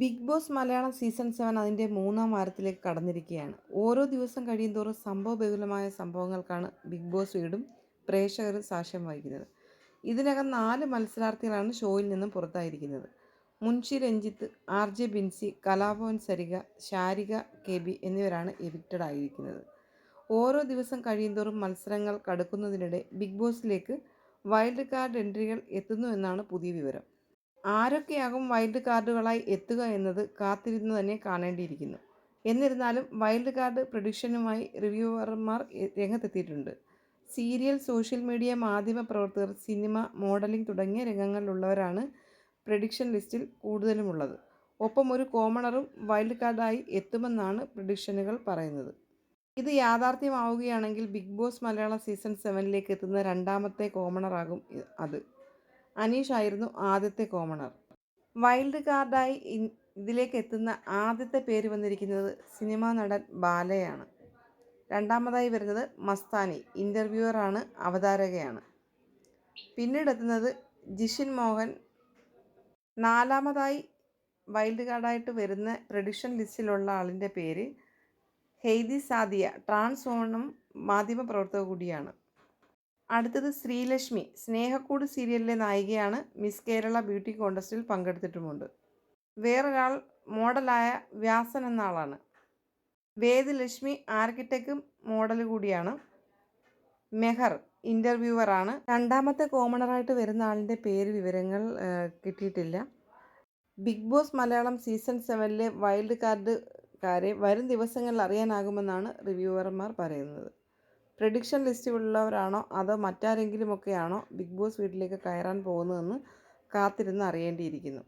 Bigg Boss Malayalam season seven അതിന്റെ മൂന്നാം വാരത്തിലേക്ക് കടന്നിരിക്കുകയാണ്. ഓരോ ദിവസം കഴിയും തോറും സംഭവബഹുലമായ സംഭവങ്ങൾക്കാണ് ബിഗ് ബോസ് വീടും പ്രേക്ഷകരും സാക്ഷ്യം വഹിക്കുന്നത്. ഇതിനകം നാല് മത്സരാർത്ഥികളാണ് ഷോയിൽ നിന്നും പുറത്തായിരിക്കുന്നത്. Munshi Ranjith R J Binsi Kalabhavan Sarika Sharika K B എന്നിവരാണ് എവിക്റ്റഡ് ആയിരിക്കുന്നത്. ഓരോ ദിവസം കഴിയുന്തോറും മത്സരങ്ങൾ കടുക്കുന്നതിനിടെ ബിഗ് ബോസിലേക്ക് വൈൽഡ് കാർഡ് എൻട്രികൾ എത്തുന്നു എന്നാണ് പുതിയ വിവരം. ആരൊക്കെയാകും വൈൽഡ് കാർഡുകളായി എത്തുക എന്നത് കാത്തിരുന്ന് തന്നെ കാണേണ്ടിയിരിക്കുന്നു. എന്നിരുന്നാലും വൈൽഡ് കാർഡ് പ്രഡിക്ഷനുമായി റിവ്യൂവർമാർ രംഗത്തെത്തിയിട്ടുണ്ട്. സീരിയൽ സോഷ്യൽ മീഡിയ മാധ്യമ പ്രവർത്തകർ സിനിമ മോഡലിംഗ് തുടങ്ങിയ രംഗങ്ങളിലുള്ളവരാണ് പ്രഡിക്ഷൻ ലിസ്റ്റിൽ കൂടുതലുമുള്ളത്. ഒപ്പം ഒരു കോമണറും വൈൽഡ് കാർഡായി എത്തുമെന്നാണ് പ്രഡിക്ഷനുകൾ പറയുന്നത്. ഇത് യാഥാർത്ഥ്യമാവുകയാണെങ്കിൽ ബിഗ് ബോസ് മലയാളം സീസൺ സെവനിലേക്ക് എത്തുന്ന രണ്ടാമത്തെ കോമണറാകും അത്. അനീഷ് ആയിരുന്നു ആദ്യത്തെ കോമണർ. വൈൽഡ് കാർഡായി ഇതിലേക്ക് എത്തുന്ന ആദ്യത്തെ പേര് വന്നിരിക്കുന്നത് സിനിമാ നടൻ ബാലയാണ്. രണ്ടാമതായി വരുന്നത് മസ്താനി ഇന്റർവ്യൂവറാണ് അവതാരകയാണ്. പിന്നീട് എത്തുന്നത് ജിഷിൻ മോഹൻ. നാലാമതായി വൈൽഡ് കാർഡായിട്ട് വരുന്ന പ്രഡിക്ഷൻ ലിസ്റ്റിലുള്ള ആളിന്റെ പേര് ഹെയ്ദി സാദിയ ട്രാൻസ്ഫോണും മാധ്യമ പ്രവർത്തക കൂടിയാണ്. അടുത്തത് ശ്രീലക്ഷ്മി. സ്നേഹക്കൂട് സീരിയലിലെ നായികയാണ് മിസ് കേരള ബ്യൂട്ടി കോണ്ടസ്റ്റിൽ പങ്കെടുത്തിട്ടുമുണ്ട്. വേറൊരാൾ മോഡലായ വ്യാസൻ എന്ന ആളാണ് വേദലക്ഷ്മി ആർക്കിടെക്റ്റും മോഡൽ കൂടിയാണ്. മെഹർ ഇന്റർവ്യൂവറാണ് രണ്ടാമത്തെ കോമണറായിട്ട് വരുന്ന ആളിന്റെ പേര് വിവരങ്ങൾ കിട്ടിയിട്ടില്ല. ബിഗ് ബോസ് മലയാളം സീസൺ സെവനിലെ വൈൽഡ് കാർഡുകാരെ വരും ദിവസങ്ങളിൽ അറിയാനാകുമെന്നാണ് റിവ്യൂവർമാർ പറയുന്നത്. പ്രഡിക്ഷൻ ലിസ്റ്റിലുള്ളവരാണോ അതോ മറ്റാരെങ്കിലുമൊക്കെയാണോ ബിഗ് ബോസ് വീട്ടിലേക്ക് കയറാൻ പോകുന്നതെന്ന് കാത്തിരുന്ന് അറിയേണ്ടിയിരിക്കുന്നു.